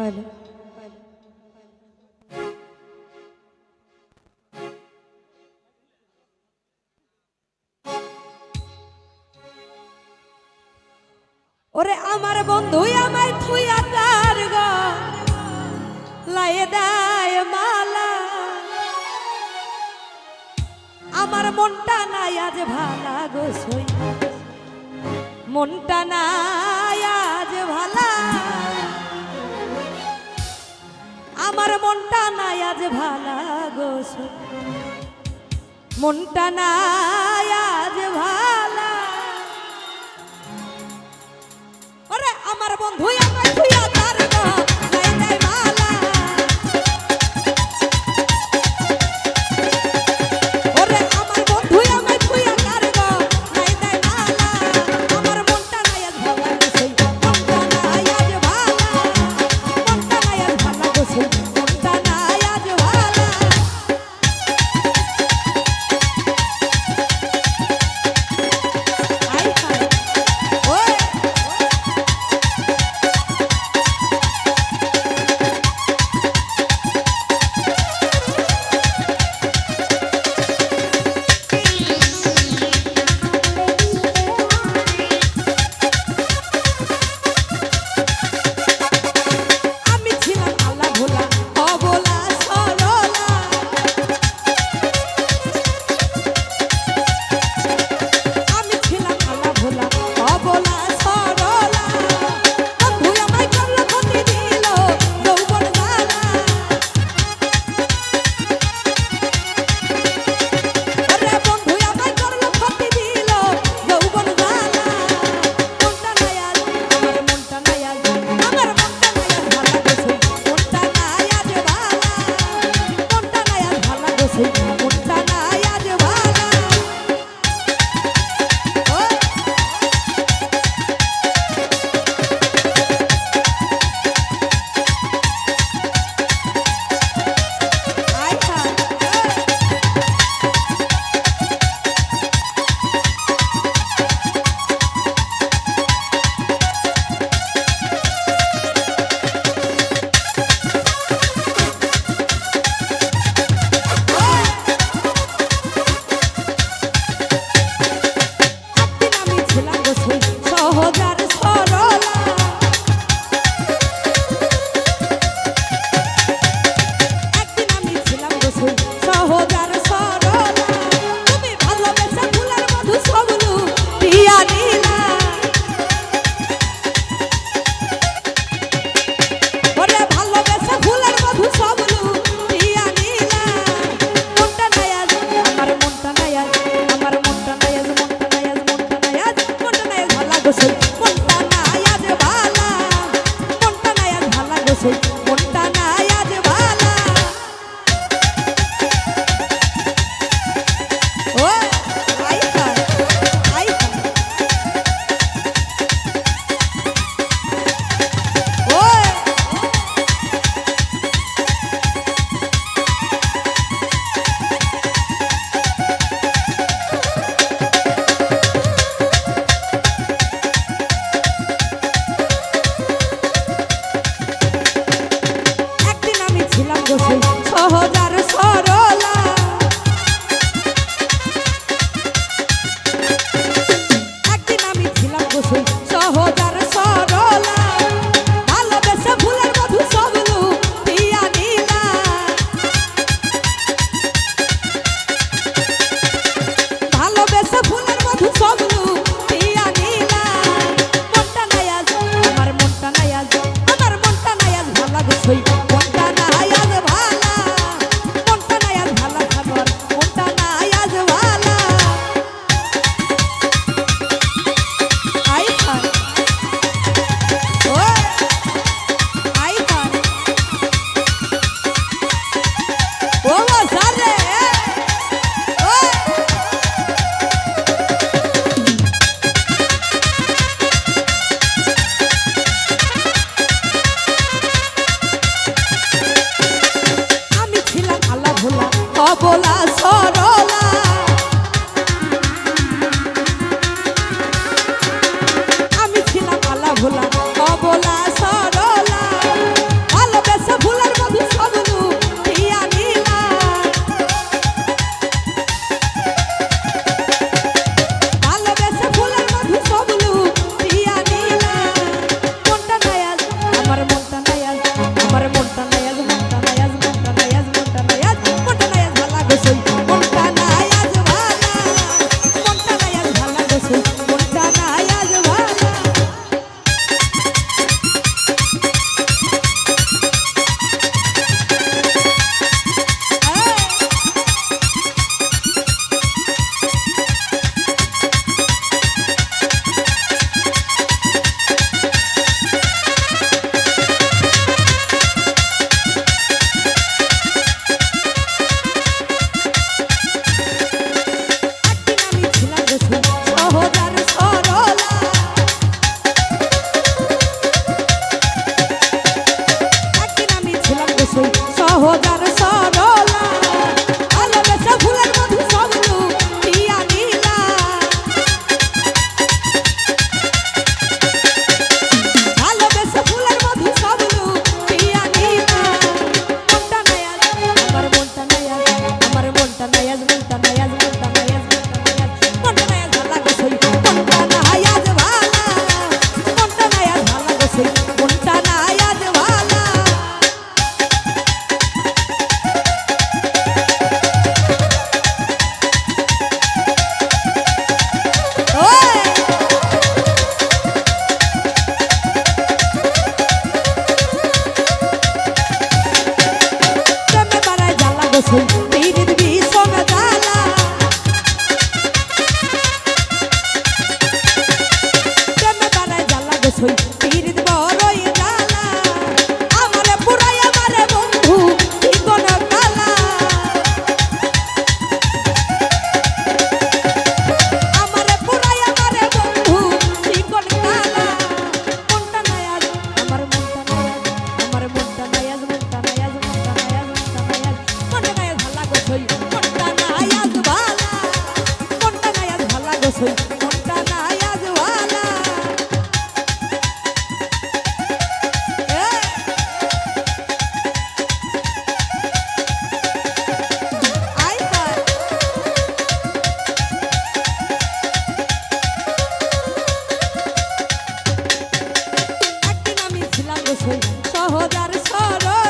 হয় না। ওরে আমার বন্ধু আমার থুইয়া তার গ, লায়ে দায় মালা। আমার মনটা নাই আজ ভালা গো সই। মনটা নাই আমার মনটা নাই আজ ভালা মনটা নাই আজ ভালা। ওরে আমার বন্ধু আমার বলা হই পীর সহজার সরল।